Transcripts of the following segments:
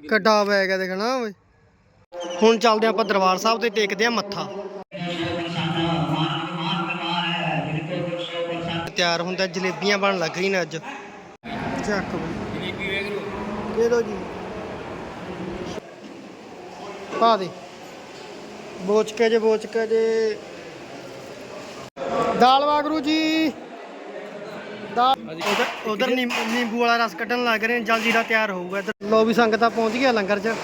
ਕੱਡਾ bag ਹੈ ਦੇਖਣਾ ਓਏ। ਹੁਣ ਚੱਲਦੇ ਆਪਾਂ ਦਰਬਾਰ ਸਾਹਿਬ ਤੇ ਟੇਕਦੇ ਆ ਮੱਥਾ। ਤਿਆਰ ਹੁੰਦਾ, ਜਲੇਬੀਆਂ ਬਣ ਲੱਗ ਰਹੀ ਨੇ ਅੱਜ। ਚੱਕ ਬਈ। ਜਲੇਬੀ ਵੇਗਰੂ ਦੇ ਦੋ ਜੀ। ਪਾ ਦੇ। ਬੋਚ ਕੇ ਜੇ ਬੋਚ ਕੇ ਜੇ। ਦਾਲ ਵਾਗਰੂ ਜੀ ਦਾਲ ਉਧਰ ਨਿੰਬੂ ਵਾਲਾ ਰਸ ਕੱਢਣ ਲੱਗ ਰਹੇ ਨੇ। ਜਲ ਜੀਰਾ ਤਿਆਰ ਹੋਊਗਾ ਇੱਧਰ। ਲੋ ਵੀ ਸੰਗਤਾਂ ਪਹੁੰਚ ਗਿਆ ਲੰਗਰ 'ਚ।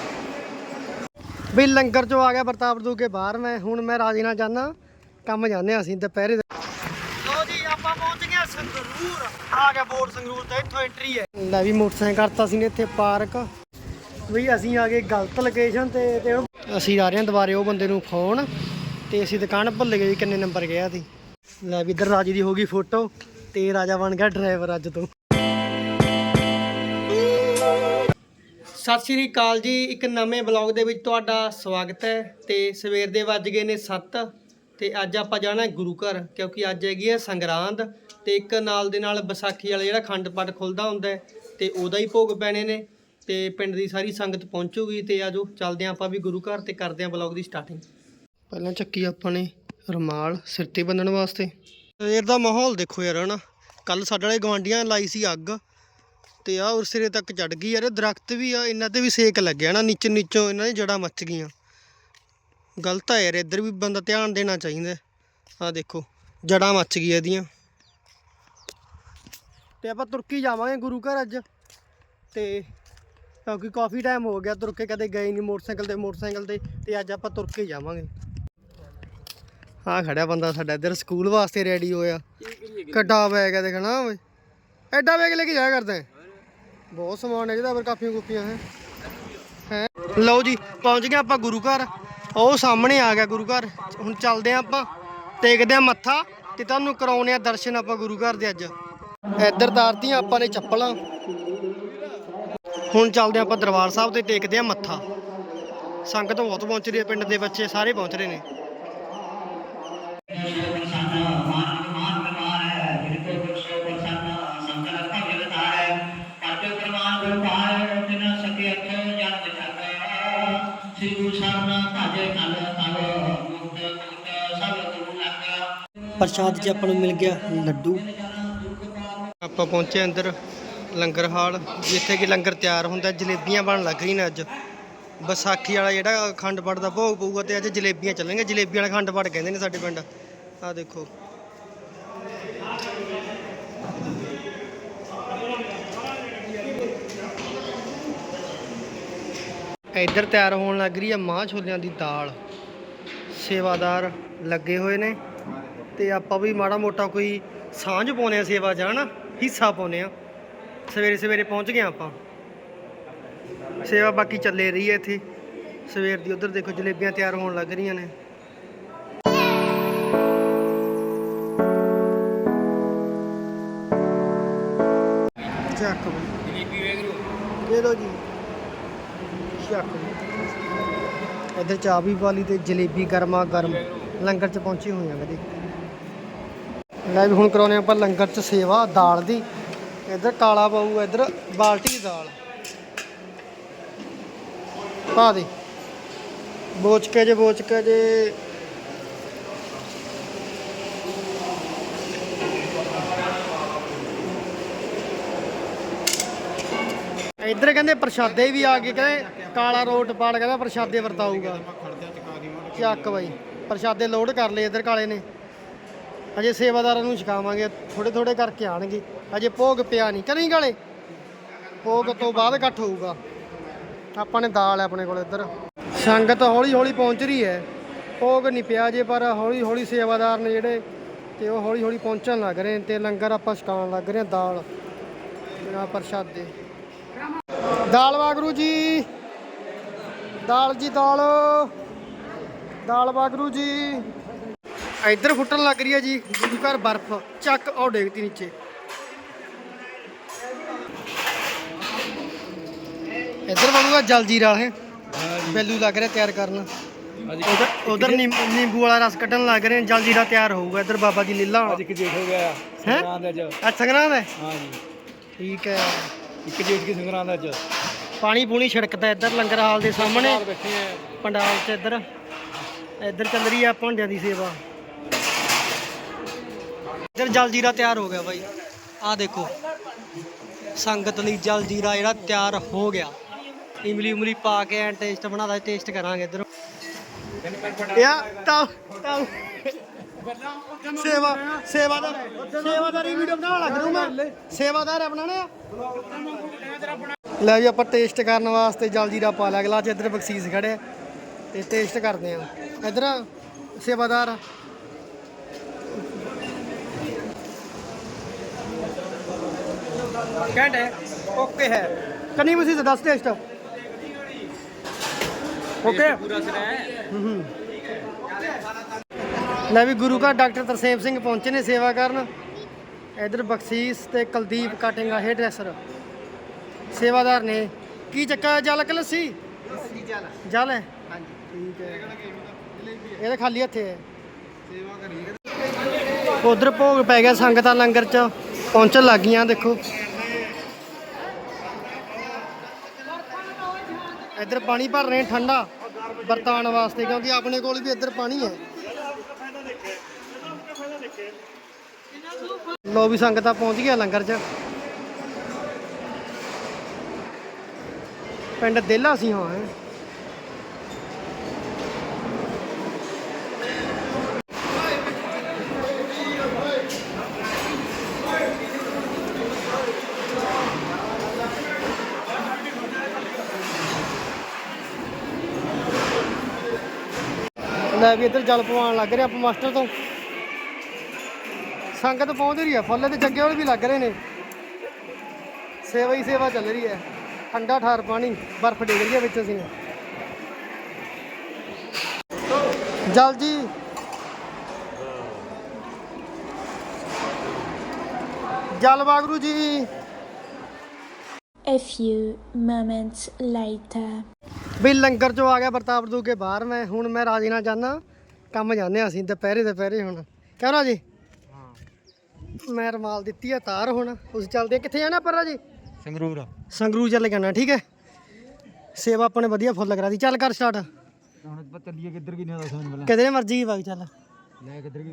ਵੀ ਲੰਗਰ 'ਚੋਂ ਆ ਗਿਆ ਪ੍ਰਤਾਪ ਦੂ ਕੇ ਬਾਹਰ। ਮੈਂ ਹੁਣ ਮੈਂ ਰਾਜੀ ਨਾਲ ਜਾਣਾ ਕੰਮ ਜਾਂਦੇ ਅਸੀਂ ਦੁਪਹਿਰੇ। ਲੋ ਜੀ, ਆਪਾਂ ਪਹੁੰਚ ਗਏ ਸੰਗਰੂਰ। ਆ ਗਿਆ ਬੋਰਡ ਸੰਗਰੂਰ ਤੇ। ਇੱਥੋਂ ਐਂਟਰੀ ਹੈ। ਲੈ ਵੀ ਮੋਟਰਸਾਈਕਲ ਕਰਤਾ ਸੀ ਨੇ ਇੱਥੇ ਪਾਰਕ। ਵੀ ਅਸੀਂ ਆ ਗਏ ਗਲਤ ਲੋਕੇਸ਼ਨ ਤੇ ਤੇ ਅਸੀਂ ਆ ਰਹੇ ਹਾਂ ਦੁਬਾਰੇ ਉਹ ਬੰਦੇ ਨੂੰ ਫੋਨ। ਤੇ ਅਸੀਂ ਦੁਕਾਨ ਭੁੱਲ ਗਏ ਕਿੰਨੇ ਨੰਬਰ ਗਿਆ ਸੀ ਲੈ ਵੀ ਇੱਧਰ ਰਾਜੀ ਦੀ ਹੋ ਗਈ ਫੋਟੋ ਤੇ ਰਾਜਾ ਬਣ ਗਿਆ ਡਰਾਈਵਰ ਅੱਜ ਤੋਂ। ਸਤਿ ਸ਼੍ਰੀ ਅਕਾਲ ਜੀ, ਇੱਕ ਨਵੇਂ ਬਲੌਗ ਦੇ ਵਿੱਚ ਤੁਹਾਡਾ ਸਵਾਗਤ ਹੈ ਤੇ ਸਵੇਰ ਦੇ ਵੱਜ ਗਏ ਨੇ 7 ਤੇ ਅੱਜ ਆਪਾਂ ਜਾਣਾ ਗੁਰੂ ਘਰ ਕਿਉਂਕਿ ਅੱਜ ਹੈਗੀ ਹੈ ਸੰਗਰਾਂਦ ਤੇ ਇੱਕ ਨਾਲ ਦੇ ਨਾਲ ਵਿਸਾਖੀ ਵਾਲਾ ਜਿਹੜਾ ਖੰਡ ਪਾਠ ਖੁੱਲਦਾ ਹੁੰਦਾ ਹੈ ਤੇ ਉਹਦਾ ਹੀ ਭੋਗ ਪੈਣੇ ਨੇ ਤੇ ਪਿੰਡ ਦੀ ਸਾਰੀ ਸੰਗਤ ਪਹੁੰਚੂਗੀ ਤੇ ਆਜੋ ਚੱਲਦੇ ਹਾਂ ਆਪਾਂ ਵੀ ਗੁਰੂ ਘਰ ਤੇ ਕਰਦੇ ਹਾਂ ਬਲੌਗ ਦੀ ਸਟਾਰਟਿੰਗ ਪਹਿਲਾਂ ਚੱਕੀ ਆਪਾਂ ਨੇ ਰੁਮਾਲ ਸਿਰ ਤੇ ਬੰਨਣ ਵਾਸਤੇ। ਸਵੇਰ ਦਾ ਮਾਹੌਲ ਦੇਖੋ ਯਾਰ ਹਨਾ। ਕੱਲ ਸਾਡੇ ਵਾਲੇ ਗਵਾਂਡੀਆਂ ਲਾਈ ਸੀ ਅੱਗ ਤੇ ਆ ਉਸ ਸਿਰੇ ਤੱਕ ਚੜ ਗਈ ਯਾਰ। ਦਰਖਤ ਵੀ ਆ, ਇਹਨਾਂ ਤੇ ਵੀ ਸੇਕ ਲੱਗਿਆ ਨਾ, ਨੀਚੇ ਨੀਚੋਂ ਇਹਨਾਂ ਦੀ ਜੜਾਂ ਮੱਚ ਗਈਆਂ। ਗਲਤ ਆ ਯਾਰ, ਇੱਧਰ ਵੀ ਬੰਦਾ ਧਿਆਨ ਦੇਣਾ ਚਾਹੀਦਾ। ਆ ਦੇਖੋ ਜੜਾਂ ਮੱਚ ਗਈਆਂ ਇਹਦੀਆਂ। ਤੇ ਆਪਾਂ ਤੁਰਕੀ ਜਾਵਾਂਗੇ ਗੁਰੂ ਘਰ ਅੱਜ। ਤੇ ਕਿਉਂਕਿ ਕਾਫੀ ਟਾਈਮ ਹੋ ਗਿਆ, ਤੁਰ ਕੇ ਕਦੇ ਗਏ ਨਹੀਂ ਮੋਟਰਸਾਈਕਲ ਤੇ ਮੋਟਰਸਾਈਕਲ ਤੇ ਤੇ ਅੱਜ ਆਪਾਂ ਤੁਰ ਕੇ ਜਾਵਾਂਗੇ। ਆ ਖੜਿਆ ਬੰਦਾ ਸਾਡਾ ਇੱਧਰ, ਸਕੂਲ ਵਾਸਤੇ ਰੈਡੀ ਹੋਇਆ। ਕੱਡਾ ਬੈਗ ਹੈ ਦੇਖਣਾ ਓਏ। ਐਡਾ ਬੈਗ ਲੈ ਕੇ ਜਾਇਆ ਕਰਦਾ ਬਹੁਤ ਸਮਾਨ ਹੈ ਜਿਹਦਾ ਪਰ ਕਾਪੀਆਂ ਕੁਪੀਆਂ, ਹੈ। ਹੈ। ਲਓ ਜੀ, ਪਹੁੰਚ ਗਏ ਆਪਾਂ ਗੁਰੂ ਘਰ। ਉਹ ਸਾਹਮਣੇ ਆ ਗਿਆ ਗੁਰੂ ਘਰ। ਹੁਣ ਚੱਲਦੇ ਆ ਆਪਾਂ, ਟੇਕਦੇ ਆ ਮੱਥਾ ਤੇ ਤੁਹਾਨੂੰ ਕਰਾਉਣੇ ਆ ਦਰਸ਼ਨ ਆਪਾਂ ਗੁਰੂ ਘਰ ਦੇ ਅੱਜ। ਇੱਧਰ ਤਾਰਤੀਆਂ, ਆਪਾਂ ਨੇ ਚੱਪਲਾਂ। ਹੁਣ ਚੱਲਦੇ ਆ ਆਪਾਂ ਦਰਬਾਰ ਸਾਹਿਬ ਤੇ ਟੇਕਦੇ ਆ ਮੱਥਾ। ਸੰਗਤ ਬਹੁਤ ਪਹੁੰਚ ਰਹੀ ਹੈ, ਪਿੰਡ ਦੇ ਬੱਚੇ ਸਾਰੇ ਪਹੁੰਚ ਰਹੇ ਨੇ। ਪ੍ਰਸ਼ਾਦ 'ਚ ਆਪਾਂ ਨੂੰ ਮਿਲ ਗਿਆ, ਲੱਡੂ। ਆਪਾਂ ਪਹੁੰਚੇ ਅੰਦਰ ਲੰਗਰ ਹਾਲ, ਜਿੱਥੇ ਕਿ ਲੰਗਰ ਤਿਆਰ ਹੁੰਦਾ, ਜਲੇਬੀਆਂ ਬਣ ਲੱਗ ਰਹੀਆਂ ਨੇ ਅੱਜ। ਵਿਸਾਖੀ ਵਾਲਾ ਜਿਹੜਾ ਅਖੰਡ ਪਾਠ ਦਾ ਭੋਗ ਪਊਗਾ ਤੇ ਅੱਜ ਜਲੇਬੀਆਂ ਚੱਲਣਗੀਆਂ। ਜਲੇਬੀਆਂ ਵਾਲਾ ਅਖੰਡ ਪਾਠ ਕਹਿੰਦੇ ਨੇ ਸਾਡੇ ਪਿੰਡ। ਆਹ ਦੇਖੋ। ਇੱਧਰ ਤਿਆਰ ਹੋਣ ਲੱਗ ਰਹੀ ਹੈ ਮਾਂ ਛੋਲਿਆਂ ਦੀ ਦਾਲ। ਸੇਵਾਦਾਰ ਲੱਗੇ ਹੋਏ ਨੇ। ਤੇ ਆਪਾਂ ਵੀ ਮਾੜਾ ਮੋਟਾ ਕੋਈ ਸਾਂਝ ਪਾਉਨੇ ਆ ਸੇਵਾ ਜਾਣ ਹਿੱਸਾ ਪਾਉਨੇ ਆ ਸਵੇਰੇ ਸਵੇਰੇ ਪਹੁੰਚ ਗਏ ਆਪਾਂ। ਸੇਵਾ ਬਾਕੀ ਚੱਲੇ ਰਹੀ ਹੈ ਇੱਥੇ। ਸਵੇਰ ਦੀ ਉਧਰ ਦੇਖੋ ਜਲੇਬੀਆਂ ਤਿਆਰ ਹੋਣ ਲੱਗ ਰਹੀਆਂ ਨੇ। ਚੱਕ ਦੇ ਦੋ ਜੀ। ਚੱਕ ਇੱਧਰ ਚਾਹ ਵੀ ਵਾਲੀ ਤੇ ਜਲੇਬੀ ਗਰਮਾ ਗਰਮ ਲੰਗਰ ਚ ਪਹੁੰਚੀ ਹੋਈਆਂ ਕਦੇ ਲੈ ਵੀ ਹੁਣ ਕਰਾਉਣੇ ਆਪਾਂ ਲੰਗਰ ਚ ਸੇਵਾ, ਦਾਲ ਦੀ। ਇੱਧਰ ਕਾਲਾ ਪਾਊ ਇੱਧਰ ਬਾਲਟੀ ਦੀ ਦਾਲ। ਪਾ ਦੇ। ਬੋਚ ਕੇ ਜੇ ਬੋਚ ਕੇ ਜੇ। ਇੱਧਰ ਕਹਿੰਦੇ ਪ੍ਰਸ਼ਾਦੇ ਵੀ ਆ ਗਏ, ਕਹਿੰਦੇ ਕਾਲਾ ਰੋਡ ਪਾੜ ਕਹਿੰਦਾ ਪ੍ਰਸ਼ਾਦੇ ਵਰਤਾਊਗਾ। ਚੱਕ ਬਾਈ, ਪ੍ਰਸ਼ਾਦੇ ਲੋਡ ਕਰ ਲਏ ਇੱਧਰ ਕਾਲੇ ਨੇ। ਅਜੇ ਸੇਵਾਦਾਰਾਂ ਨੂੰ ਛਕਾਵਾਂਗੇ ਥੋੜੇ ਥੋੜੇ ਕਰਕੇ ਆਣਗੇ ਅਜੇ ਭੋਗ ਪਿਆ ਨਹੀਂ। ਕਰੀ ਕਾਲੇ ਭੋਗ ਤੋਂ ਬਾਅਦ ਇਕੱਠ ਹੋਊਗਾ। ਆਪਾਂ ਨੇ ਦਾਲ ਹੈ ਆਪਣੇ ਕੋਲ ਇੱਧਰ। ਸੰਗਤ ਹੌਲੀ ਹੌਲੀ ਪਹੁੰਚ ਰਹੀ ਹੈ। ਭੋਗ ਨਹੀਂ ਪਿਆ ਜੇ, ਪਰ ਹੌਲੀ ਹੌਲੀ ਸੇਵਾਦਾਰ ਨੇ ਜਿਹੜੇ ਤੇ ਉਹ ਹੌਲੀ ਹੌਲੀ ਪਹੁੰਚਣ ਲੱਗ ਰਹੇ ਨੇ ਤੇ ਲੰਗਰ ਆਪਾਂ ਛਕਾਉਣ ਲੱਗ ਰਹੇ ਹਾਂ ਦਾਲ। ਬਿਨਾਂ ਪ੍ਰਸ਼ਾਦੇ। ਦਾਲ ਵਾਗਰੂ ਜੀ। ਦਾਲ ਜੀ ਦਾਲ। ਦਾਲ ਵਾਗਰੂ ਜੀ। ਇੱਧਰ ਫੁੱਟਣ ਲੱਗ ਰਹੀ ਹੈ ਜੀ ਗੁਰੂ ਘਰ ਬਰਫ਼ ਚੱਕ ਉਹ ਡੇਗਤੀ ਨੀਚੇ। ਇੱਧਰ ਬਣੂਗਾ ਜਲ ਜੀਰਾ ਹੈ ਬੈਲੂ ਲੱਗ ਰਿਹਾ ਤਿਆਰ ਕਰਨ। ਉਧਰ ਨਿੰਬੂ ਵਾਲਾ ਰਸ ਕੱਢਣ ਲੱਗ ਰਹੇ ਨੇ ਜਲ ਜੀਰਾ ਤਿਆਰ ਹੋਊਗਾ ਇੱਧਰ ਬਾਬਾ ਜੀ ਲੀਲਾ। ਅੱਜ ਕਿ ਜੇਠ ਹੋ ਗਿਆ ਹੈਂ? ਸੰਗਰਾਂਦ ਅੱਜ। ਹੈ ਹਾਂ? ਜੀ ਠੀਕ ਹੈ। ਇੱਕ ਜੇਠ ਕੀ ਸੰਗਰਾਂਦ ਅੱਜ। ਪਾਣੀ ਪੂਣੀ ਛਿੜਕਦਾ ਇੱਧਰ ਲੰਗਰ ਹਾਲ ਦੇ ਸਾਹਮਣੇ। ਪੰਡਾਲ 'ਚ ਇੱਧਰ। ਇੱਧਰ ਚੱਲ ਰਹੀ ਆ ਭਾਂਡਿਆਂ ਦੀ ਸੇਵਾ। ਇੱਧਰ ਜਲ ਤਿਆਰ ਹੋ ਗਿਆ ਬਾਈ। ਆਹ ਦੇਖੋ। ਸੰਗਤ ਲਈ ਜਲ ਜਿਹੜਾ ਤਿਆਰ ਹੋ ਗਿਆ। ਇਮਲੀ ਉਮਲੀ ਪਾ ਕੇ ਐਂ ਟੇਸਟ ਬਣਾਦਾ ਟੇਸਟ ਕਰਾਂਗੇ ਇੱਧਰ। ਯਾ, ਤਾਂ ਤਾਂ। ਸੇਵਾ, ਸੇਵਾਦਾਰ, ਸੇਵਾਦਾਰੀ ਵੀਡੀਓ ਬਣਾਉਣ ਲੱਗ ਰਿਹਾ ਮੈਂ। ਸੇਵਾਦਾਰ ਹੈ ਬਣਾਣੇ ਲੈ ਜੀ, ਆਪਾਂ ਟੇਸਟ ਕਰਨ ਵਾਸਤੇ ਜਲਜੀਰਾ ਪਾ ਲਿਆ। ਗਲਾਸ ਇੱਧਰ ਬਖਸ਼ੀਸ ਖੜੇ ਤੇ ਟੇਸਟ ਕਰਦੇ ਆ। ਇੱਧਰ ਸੇਵਾਦਾਰ। ਓਕੇ ਹੈ। ਕੰਨੀ ਬਖਸ਼ੀਸ ਦੱਸ ਟੇਸਟ ਓਕੇ ਪੂਰਾ ਸਿਰ ਹੈ ਲੈ ਵੀ ਗੁਰੂ ਘਰ ਡਾਕਟਰ ਤਰਸੇਮ ਸਿੰਘ ਪਹੁੰਚੇ ਨੇ ਸੇਵਾ ਕਰਨ। ਇਧਰ ਬਖਸ਼ੀਸ ਤੇ ਕੁਲਦੀਪ ਕਾਟਿੰਗਾ ਹੇਅਰ ਡਰੈਸਰ। ਸੇਵਾਦਾਰ ਨੇ। ਕੀ ਚੱਕਾ ਜਲ ਕਿ ਲੱਸੀ ਜਲ। ਹੈ? ਹਾਂਜੀ। ਠੀਕ ਹੈ। ਇਹ ਤਾਂ ਖਾਲੀ ਹੱਥੇ ਹੈ। ਉਧਰ ਭੋਗ ਪੈ ਗਿਆ ਸੰਗਤਾਂ ਲੰਗਰ ਚ। ਪਹੁੰਚਣ ਲੱਗ ਗਈਆਂ ਦੇਖੋ। ਇੱਧਰ ਪਾਣੀ ਭਰ ਰਹੇ ਠੰਡਾ ਵਰਤਾਨ ਵਾਸਤੇ, ਕਿਉਂਕਿ ਆਪਣੇ ਕੋਲ ਵੀ ਇੱਧਰ ਪਾਣੀ ਹੈ। ਲੋ ਵੀ ਸੰਗਤਾਂ ਪਹੁੰਚ ਗਿਆ ਲੰਗਰ 'ਚ। ਪਿੰਡ ਦੇਲਾ ਸੀ ਹਾਂ ਲੈ ਵੀ ਇੱਧਰ ਜਲ ਪਵਾਉਣ ਲੱਗ ਰਿਹਾ ਆਪਾਂ ਮਾਸਟਰ ਤੋਂ। ਸੰਗਤ ਪਹੁੰਚ ਰਹੀ ਹੈ, ਫੁੱਲ ਤੇ ਜੱਗੇ ਵਾਲੇ ਵੀ ਲੱਗ ਰਹੇ ਨੇ। ਸੇਵਾ ਹੀ ਸੇਵਾ ਚੱਲ ਰਹੀ ਹੈ। ਠੰਡਾ ਠਾਰ ਪਾਣੀ, ਬਰਫ਼ ਡਿੱਗ ਰਹੀ ਹੈ ਵਿੱਚ ਅਸੀਂ। ਜਲ ਜੀ। ਜਲ ਵਾਗਰੂ ਜੀ। A few moments later. ਵੀ ਲੰਗਰ ਚੋਂ ਆ ਗਿਆ ਪ੍ਰਤਾਪ ਦੂ ਕੇ ਬਾਹਰ ਮੈਂ ਹੁਣ ਮੈਂ ਰਾਜੀ ਨਾਲ ਜਾਣਾ ਕੰਮ ਜਾਂਦੇ ਹਾਂ ਅਸੀਂ ਦੁਪਹਿਰੇ ਦੁਪਹਿਰੇ ਹੁਣ। ਕਿਉਂ ਰਾਜੀ? ਮੈਂ ਰਮਾਲ ਦਿੱਤੀ ਆ ਤਾਰ ਹੁਣ ਉਸ ਚੱਲਦੇ ਆ। ਕਿੱਥੇ ਜਾਣਾ ਪਰ ਰਾਜੀ? ਸੰਗਰੂਰ। ਸੰਗਰੂ ਚੱਲ ਜਾਣਾ ਠੀਕ ਹੈ? ਸੇਵਾ ਆਪਾਂ ਨੇ ਵਧੀਆ ਫੁੱਲ ਕਰਾ ਦੀ। ਚੱਲ ਕਰ ਸਟਾਰਟ ਹੁਣ ਆਪਾਂ ਚੱਲੀਏ ਕਿੱਧਰ ਕੀ ਨਹੀਂ ਆਦਾ ਸਮਝ ਪਹਿਲਾਂ ਕਿਤੇ ਮਰਜ਼ੀ ਵਗ ਚੱਲ। ਲੈ ਕਿੱਧਰ ਕੀ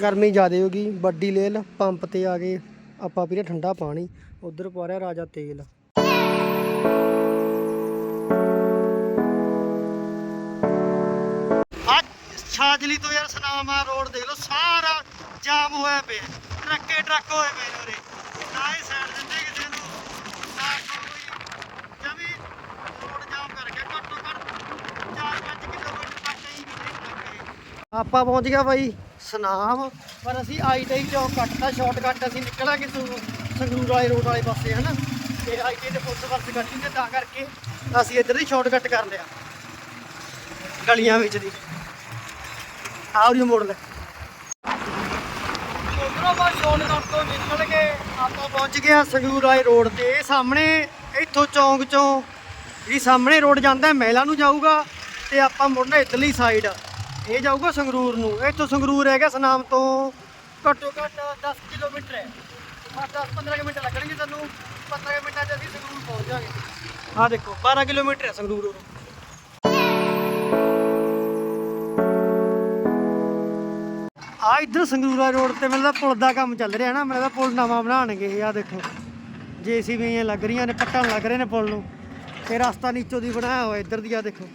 ਗਰਮੀ ਜ਼ਿਆਦੇ ਹੋ ਗਈ ਵੱਡੀ ਲੇਲ ਪੰਪ ਤੇ ਆ ਗਏ ਆਪਾਂ ਪੀਰੇ ਠੰਡਾ ਪਾਣੀ। ਉਧਰ ਪਾ ਰਿਹਾ ਰਾਜਾ ਤੇਲ। ਛਾਜਲੀ ਤੋਂ ਯਾਰ ਸਨਾਮਾ ਰੋਡ ਦੇਖ ਲਓ ਸਾਰਾ ਜਾਮ ਹੋਇਆ ਪਿਆ। ਟਰੱਕੇ ਟਰੱਕ ਹੋਏ ਪਏ ਨੇ ਉਰੇ। ਨਾ ਹੀ ਸਾਈਡ ਦਿੰਦੇ ਕਿਸੇ ਨੂੰ ਨਾ ਕੋਈ ਜਮੀ ਰੋਡ ਜਾਮ ਕਰ ਗਿਆ। ਘੱਟੋ ਘੱਟ 4-5 ਕਿਲੋਮੀਟਰ ਤੱਕ ਹੀ ਨਹੀਂ ਆਪਾਂ ਪਹੁੰਚ ਗਿਆ ਬਾਈ ਸਨਾਮ ਪਰ ਅਸੀਂ ਆਈਟੀਆਈ ਚੌਕ ਕੱਟਤਾ ਸ਼ਾਰਟਕਟ ਅਸੀਂ ਨਿਕਲਾਂਗੇ ਸੰਗਰੂ- ਸੰਗਰੂਰ ਵਾਲੇ ਰੋਡ ਵਾਲੇ ਪਾਸੇ, ਹਨਾ? ਤੇ ਆਈਟੀਆਈ ਦੇ ਪੁਲਿਸ ਵਰਸ ਗੱਡੀ ਤੇ ਤਾਂ ਕਰਕੇ ਅਸੀਂ ਇੱਧਰ ਦੀ ਸ਼ਾਰਟਕਟ ਕਰ ਲਿਆ। ਗਲੀਆਂ ਵਿੱਚ ਦੀ। ਆਹ ਜੀ ਮੋੜ ਲੈ। ਉਧਰੋਂ ਬਾ ਸ਼ਾਰਟਕਟ ਤੋਂ ਨਿਕਲ ਕੇ ਆਪਾਂ ਪਹੁੰਚ ਗਏ ਹਾਂ ਸੰਗਰੂਰ ਵਾਲੇ ਰੋਡ ਤੇ। ਇਹ ਸਾਹਮਣੇ, ਇੱਥੋਂ ਚੌਂਕ ਚੋਂ ਜਿਹੜੀ ਸਾਹਮਣੇ ਰੋਡ ਜਾਂਦਾ, ਮਹਿਲਾ ਨੂੰ ਜਾਊਗਾ ਤੇ ਆਪਾਂ ਮੁੜਨਾ ਇੱਧਰਲੀ ਸਾਈਡ ਇਹ ਜਾਊਗਾ ਸੰਗਰੂਰ ਨੂੰ। ਇੱਥੋਂ ਸੰਗਰੂਰ ਹੈਗਾ, ਸਨਾਮ ਤੋਂ ਘੱਟੋ ਘੱਟ 10 ਕਿਲੋਮੀਟਰ ਹੈ। ਆ 10 15 ਮਿੰਟ ਲੱਗਣਗੇ ਸਾਨੂੰ 15 ਮਿੰਟਾਂ 'ਚ ਅਸੀਂ ਸੰਗਰੂਰ ਪਹੁੰਚ ਜਾਵਾਂਗੇ। ਆਹ ਦੇਖੋ 12 ਕਿਲੋਮੀਟਰ ਹੈ ਸੰਗਰੂਰ ਉਰੋਂ। ਆ ਇੱਧਰ ਸੰਗਰੂਰਾ ਰੋਡ ਤੇ ਮੈਨੂੰ ਲੱਗਦਾ ਪੁਲ ਦਾ ਕੰਮ ਚੱਲ ਰਿਹਾ ਨਾ, ਮੈਨੂੰ ਲੱਗਦਾ ਪੁਲ ਨਵਾਂ ਬਣਾਉਣਗੇ ਆ ਦੇਖੋ। ਜੀਸੀਬੀਆਂ ਲੱਗ ਰਹੀਆਂ ਨੇ, ਪੱਟਣ ਲੱਗ ਰਹੇ ਨੇ ਪੁਲ ਨੂੰ। ਤੇ ਰਸਤਾ ਨੀਚੋ ਦੀ ਬਣਾਇਆ ਹੋਇਆ, ਇੱਧਰ ਦੀ ਆ ਦੇਖੋ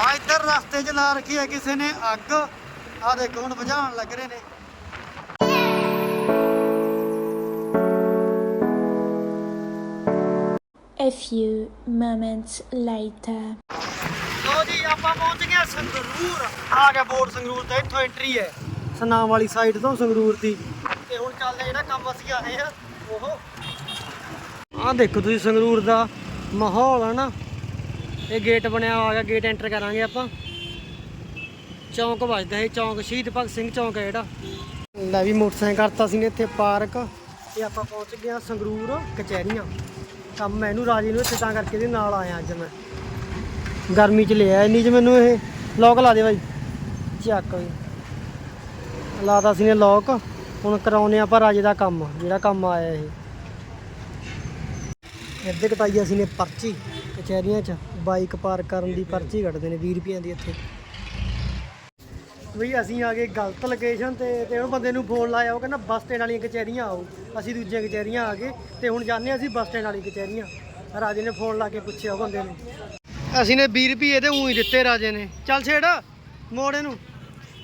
ਆ ਇੱਧਰ ਰਸਤੇ 'ਚ ਲਾ ਰੱਖੀ ਹੈ ਕਿਸੇ ਨੇ ਅੱਗ। ਆ ਦੇਖੋ ਹੁਣ ਬੁਝਾਉਣ ਲੱਗ ਰਹੇ ਨੇ। A few moments later. ਲੋ ਜੀ ਆਪਾਂ ਪਹੁੰਚ ਗਏ ਸੰਗਰੂਰ। ਆ ਗਿਆ ਬੋਰਡ ਸੰਗਰੂਰ ਦਾ ਇੱਥੋਂ ਐਂਟਰੀ ਹੈ। ਸਨਾਮ ਵਾਲੀ ਸਾਈਡ ਤੋਂ ਸੰਗਰੂਰ ਦੀ। ਤੇ ਹੁਣ ਚੱਲਦੇ ਜਿਹੜਾ ਕੰਮ ਅਸੀਂ ਆਏ ਆ ਉਹ। ਆਹ ਦੇਖੋ ਤੁਸੀਂ ਸੰਗਰੂਰ ਦਾ ਮਾਹੌਲ ਹੈ ਨਾ ਇਹ ਗੇਟ ਬਣਿਆ ਹੋਇਆ ਗਿਆ ਗੇਟ ਐਂਟਰ ਕਰਾਂਗੇ ਆਪਾਂ। ਚੌਂਕ ਵੱਜਦਾ ਇਹ ਚੌਂਕ, ਸ਼ਹੀਦ ਭਗਤ ਸਿੰਘ ਚੌਂਕ ਹੈ ਜਿਹੜਾ। ਲੈ ਵੀ ਮੋਟਰਸਾਈਕਲ ਕਰਤਾ ਸੀ ਨੇ ਇੱਥੇ ਪਾਰਕ। ਤੇ ਆਪਾਂ ਪਹੁੰਚ ਗਏ ਹਾਂ ਸੰਗਰੂਰ ਕਚਹਿਰੀਆਂ। ਕੰਮ ਮੈਨੂੰ ਰਾਜੀ ਨੂੰ ਇੱਥੇ ਤਾਂ ਕਰਕੇ ਇਹਦੇ ਨਾਲ ਆਇਆ ਅੱਜ ਮੈਂ। ਗਰਮੀ ਚ ਲਿਆ ਇੰਨੀ ਚ ਮੈਨੂੰ ਇਹ। ਲੋਕ ਲਾ ਦੇ ਬਾਈ। ਚੱਕ ਓਏ ਲਾਤਾ ਸੀ ਨੇ ਲੋਕ ਹੁਣ ਕਰਾਉਨੇ ਆਪਾਂ ਰਾਜੇ ਦਾ ਕੰਮ, ਜਿਹੜਾ ਕੰਮ ਆਇਆ ਇਹ। ਇੱਥੇ ਕਟਾਈ ਅਸੀਂ ਨੇ ਪਰਚੀ ਕਚਹਿਰੀਆਂ 'ਚ। ਬਾਈਕ ਪਾਰਕ ਕਰਨ ਦੀ ਪਰਚੀ ਕੱਟਦੇ ਨੇ 20 ਰੁਪਈਆਂ ਦੀ ਇੱਥੇ। ਵੀ ਅਸੀਂ ਆ ਗਏ ਗਲਤ ਲੋਕੇਸ਼ਨ ਤੇ ਤੇ ਉਹ ਬੰਦੇ ਨੂੰ ਫੋਨ ਲਾਇਆ, ਉਹ ਕਹਿੰਦਾ ਬੱਸ ਸਟੈਂਡ ਵਾਲੀਆਂ ਕਚਹਿਰੀਆਂ ਆਓ। ਅਸੀਂ ਦੂਜੀਆਂ ਕਚਹਿਰੀਆਂ ਆ ਗਏ, ਤੇ ਹੁਣ ਜਾਂਦੇ ਅਸੀਂ ਬੱਸ ਸਟੈਂਡ ਵਾਲੀ ਕਚਹਿਰੀਆਂ। ਰਾਜੇ ਨੇ ਫੋਨ ਲਾ ਕੇ ਪੁੱਛਿਆ ਉਹ ਬੰਦੇ ਨੂੰ। ਅਸੀਂ ਨੇ 20 ਰੁਪਏ ਤੇ ਉਹੀ ਦਿੱਤੇ ਰਾਜੇ ਨੇ। ਚੱਲ ਛੇੜ ਮੋੜੇ ਨੂੰ।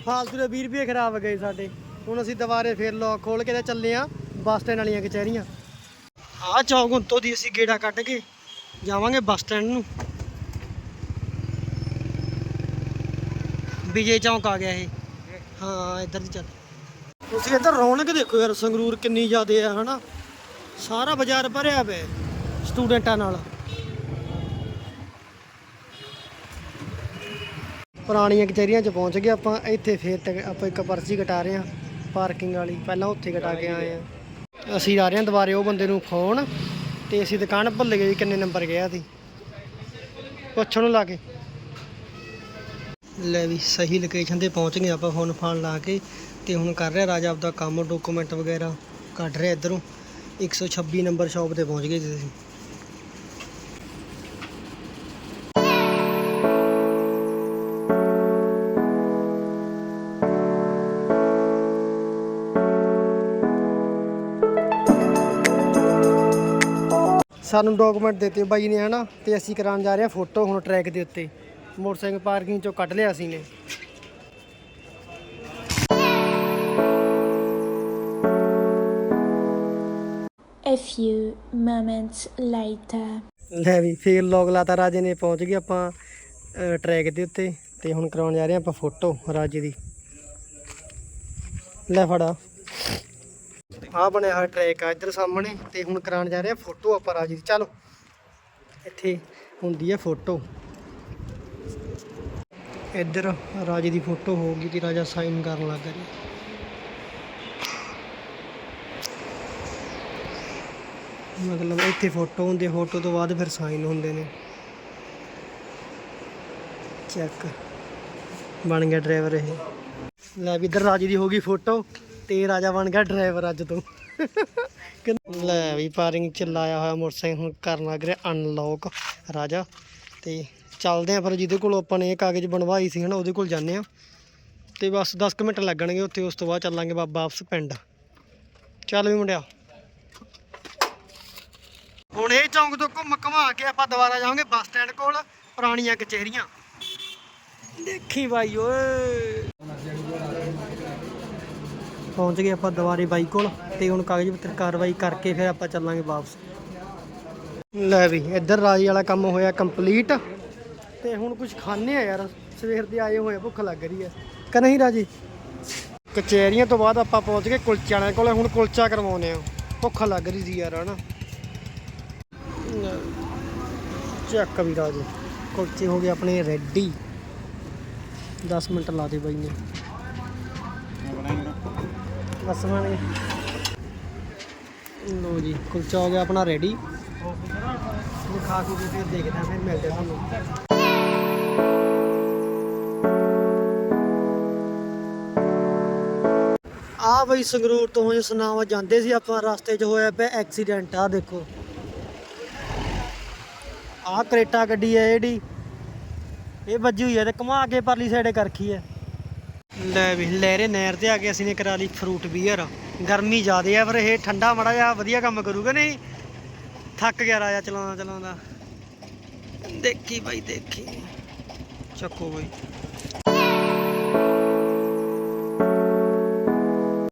ਫਾਲਤੂ ਦੇ 20 ਰੁਪਏ ਖਰਾਬ ਗਏ ਸਾਡੇ। ਹੁਣ ਅਸੀਂ ਦੁਬਾਰੇ ਫੇਰ ਲੋਕ ਖੋਲ ਕੇ ਤੇ ਚੱਲੇ ਆ ਬੱਸ ਸਟੈਂਡ ਵਾਲੀਆਂ ਕਚਹਿਰੀਆਂ। ਆਹ ਚੌਕ ਉੱਤੋਂ ਦੀ ਅਸੀਂ ਗੇੜਾ ਕੱਢ ਕੇ ਜਾਵਾਂਗੇ ਬੱਸ ਸਟੈਂਡ ਨੂੰ। ਵਿਜੇ ਚੌਂਕ ਆ ਗਿਆ ਇਹ। ਹਾਂ, ਇੱਧਰ ਦੀ ਚੱਲ। ਤੁਸੀਂ ਇੱਧਰ ਰੌਣਕ ਦੇਖੋ ਯਾਰ, ਸੰਗਰੂਰ ਕਿੰਨੀ ਜ਼ਿਆਦੇ ਆ, ਹਨਾ? ਸਾਰਾ ਬਾਜ਼ਾਰ ਭਰਿਆ ਪਿਆ ਸਟੂਡੈਂਟਾਂ ਨਾਲ। ਪੁਰਾਣੀਆਂ ਕਚਹਿਰੀਆਂ 'ਚ ਪਹੁੰਚ ਗਏ ਆਪਾਂ, ਇੱਥੇ ਫੇਰ ਆਪਾਂ ਇੱਕ ਪਰਚੀ ਕਟਾ ਰਹੇ ਹਾਂ, ਪਾਰਕਿੰਗ ਵਾਲੀ। ਪਹਿਲਾਂ ਉੱਥੇ ਕਟਾ ਕੇ ਆਏ ਆ ਅਸੀਂ ਆ ਰਹੇ ਹਾਂ ਦੁਬਾਰੇ, ਉਹ ਬੰਦੇ ਨੂੰ ਫੋਨ, ਤੇ ਅਸੀਂ ਦੁਕਾਨ ਭੁੱਲ ਗਏ ਕਿੰਨੇ ਨੰਬਰ ਗਿਆ ਸੀ। ਪੁੱਛਣ ਨੂੰ ਲਾ ਕੇ। ਲੈ ਵੀ ਸਹੀ ਲੋਕੇਸ਼ਨ ਤੇ ਪਹੁੰਚ ਗਏ ਆਪਾਂ ਫੋਨ ਫਾਨ ਲਾ ਕੇ। ਤੇ ਹੁਣ ਕਰ ਰਿਹਾ ਰਾਜਾ ਆਪਦਾ ਕੰਮ ਡਾਕੂਮੈਂਟ ਵਗੈਰਾ ਕੱਢ ਰਿਹਾ ਇੱਧਰੋਂ। 126 ਨੰਬਰ ਸ਼ਾਪ ਤੇ ਪਹੁੰਚ ਗਏ ਜੀ ਅਸੀਂ ਸਾਨੂੰ ਡਾਕੂਮੈਂਟ ਦਿੱਤੇ ਬਾਈ ਨੇ, ਹਨਾ? ਤੇ ਅਸੀਂ ਕਰਾਉਣ ਜਾ ਰਹੇ ਹਾਂ ਫੋਟੋ ਹੁਣ ਟਰੈਕ ਦੇ ਉੱਤੇ। ਮੋਟਰਸਾਈਕਲ ਪਾਰਕਿੰਗ ਚੋਂ ਕੱਢ ਲਿਆ ਅਸੀਂ ਨੇ। A few moments later. ਲੈ ਵੀ ਫੇਰ ਲੋਕ ਲਾਤਾ ਰਾਜੇ ਨੇ ਪਹੁੰਚ ਗਏ ਆਪਾਂ ਟਰੈਕ ਦੇ ਉੱਤੇ ਤੇ ਹੁਣ ਕਰਾਉਣ ਜਾ ਰਹੇ ਆਪਾਂ ਫੋਟੋ ਰਾਜੇ ਦੀ। ਲੈ ਫੜਾ ਆ। ਬਣਿਆ ਹੋਇਆ ਟਰੈਕ ਆ ਇੱਧਰ ਸਾਹਮਣੇ ਤੇ ਹੁਣ ਕਰਾਉਣ ਜਾ ਰਹੇ ਫੋਟੋ ਆਪਾਂ ਰਾਜੇ ਦੀ। ਚਲੋ ਇੱਥੇ ਹੁੰਦੀ ਹੈ ਫੋਟੋ ਇੱਧਰ ਰਾਜੇ ਦੀ ਫੋਟੋ ਹੋਊਗੀ ਤੇ ਰਾਜਾ ਸਾਈਨ ਕਰਨ ਲੱਗ ਰਿਹਾ। ਮਤਲਬ ਇੱਥੇ ਫੋਟੋ ਹੁੰਦੀ, ਫੋਟੋ ਤੋਂ ਬਾਅਦ ਫਿਰ ਸਾਈਨ ਹੁੰਦੇ ਨੇ। ਚੈੱਕ ਬਣ ਗਿਆ ਡਰਾਈਵਰ ਇਹ। ਲੈ ਵੀ ਇੱਧਰ ਰਾਜੇ ਦੀ ਹੋ ਗਈ ਫੋਟੋ ਤੇ ਰਾਜਾ ਬਣ ਗਿਆ ਡਰਾਈਵਰ ਅੱਜ ਤੋਂ। ਕਹਿੰਦਾ- ਲੈ ਵੀ ਪਾਰਿੰਗ ਚ ਲਾਇਆ ਹੋਇਆ ਮੋਟਰਸਾਈਕਲ, ਹੁਣ ਕਰਨ ਲੱਗ ਰਿਹਾ ਅਨਲੌਕ ਰਾਜਾ ਤੇ ਚੱਲਦੇ ਆ ਫਿਰ ਜਿਹਦੇ ਕੋਲ ਆਪਾਂ ਨੇ ਇਹ ਕਾਗਜ਼ ਬਣਵਾਈ ਸੀ ਹਨਾ, ਉਹਦੇ ਕੋਲ ਜਾਂਦੇ ਆ ਤੇ ਬਸ 10 ਕੁ ਮਿੰਟ ਲੱਗਣਗੇ ਉੱਥੇ, ਉਸ ਤੋਂ ਬਾਅਦ ਚੱਲਾਂਗੇ ਵਾ- ਵਾਪਸ ਪਿੰਡ। ਚੱਲ ਵੀ ਮੁੰਡਿਆ। ਹੁਣ ਇਹ ਚੌਂਕ ਤੋਂ ਘੁੰਮ ਘੁਮਾ ਕੇ ਆਪਾਂ ਦੁਬਾਰਾ ਜਾਵਾਂਗੇ ਬੱਸ ਸਟੈਂਡ ਕੋਲ, ਪੁਰਾਣੀਆਂ ਕਚਹਿਰੀਆਂ। ਦੇਖੀ ਬਾਈ, ਓਏ। ਪਹੁੰਚ ਗਏ ਆਪਾਂ ਦੁਬਾਰੇ ਬਾਈ ਕੋਲ, ਤੇ ਹੁਣ ਕਾਗਜ਼ ਪੱਤਰ ਕਾਰਵਾਈ ਕਰਕੇ ਫਿਰ ਆਪਾਂ ਚੱਲਾਂਗੇ ਵਾਪਸ। ਲੈ ਵੀ, ਇੱਧਰ ਰਾਜੀ ਵਾਲਾ ਕੰਮ ਹੋਇਆ ਕੰਪਲੀਟ ਤੇ ਹੁਣ ਕੁਝ ਖਾਣੇ ਆ ਯਾਰ ਸਵੇਰ ਦੇ ਆਏ ਹੋਏ ਆ, ਭੁੱਖ ਲੱਗ ਰਹੀ ਹੈ ਕਿ ਨਹੀਂ ਰਾਜੀ? ਕਚਹਿਰੀਆਂ ਤੋਂ ਬਾਅਦ ਆਪਾਂ ਪਹੁੰਚ ਗਏ ਕੁਲਚੇ ਵਾਲਿਆਂ ਕੋਲੇ ਹੁਣ ਕੁਲਚਾ ਕਰਵਾਉਨੇ ਆ। ਭੁੱਖ ਲੱਗ ਰਹੀ ਸੀ ਯਾਰ ਹਨਾ? ਚੱਕ ਵੀ ਰਾਜੇ ਕੁਲਚੇ ਹੋ ਗਏ ਆਪਣੇ ਰੈਡੀ 10 ਮਿੰਟ ਲਾ ਦੇ ਬਾਈ ਨੇ। ਬਸ ਬਣੇ ਲੋ ਜੀ ਕੁਲਚਾ ਹੋ ਗਿਆ ਆਪਣਾ ਰੈਡੀ ਇਹ ਖਾ ਕੇ ਫਿਰ ਦੇਖਦੇ ਹਾਂ ਫਿਰ ਮਿਲਦੇ ਹਾਂ ਤੁਹਾਨੂੰ। ਆ ਬਈ ਸੰਗਰੂਰ ਤੋਂ ਹੋਏ ਜਾਂਦੇ ਸੀ ਆਪਾਂ ਰਸਤੇ 'ਚ ਹੋਇਆ ਪਿਆ ਐਕਸੀਡੈਂਟ ਆ ਦੇਖੋ। ਆ ਕਰੇਟਾ ਗੱਡੀ ਹੈ ਜਿਹੜੀ। ਇਹ ਵੱਜੀ ਹੋਈ ਹੈ ਤੇ ਘੁਮਾ ਕੇ ਪਰਲੀ ਸਾਈਡੇ ਕਰਖੀ ਹੈ ਲੈ ਵੀ ਲਹਿਰੇ ਨਹਿਰ ਤੇ ਆ ਕੇ ਅਸੀਂ ਨੇ ਕਰਾ ਲਈ ਫਰੂਟ ਬੀਅਰ ਗਰਮੀ ਜ਼ਿਆਦੇ ਆ ਪਰ ਇਹ ਠੰਡਾ ਮੜਾ ਜਿਹਾ ਵਧੀਆ ਕੰਮ ਕਰੂਗਾ, ਨਹੀਂ? ਥੱਕ ਗਿਆ ਰਾਜਾ ਚਲਾਉਂਦਾ ਚਲਾਉਂਦਾ ਦੇਖੀ ਬਾਈ, ਦੇਖੀ। ਚੱਕੋ ਬਾਈ।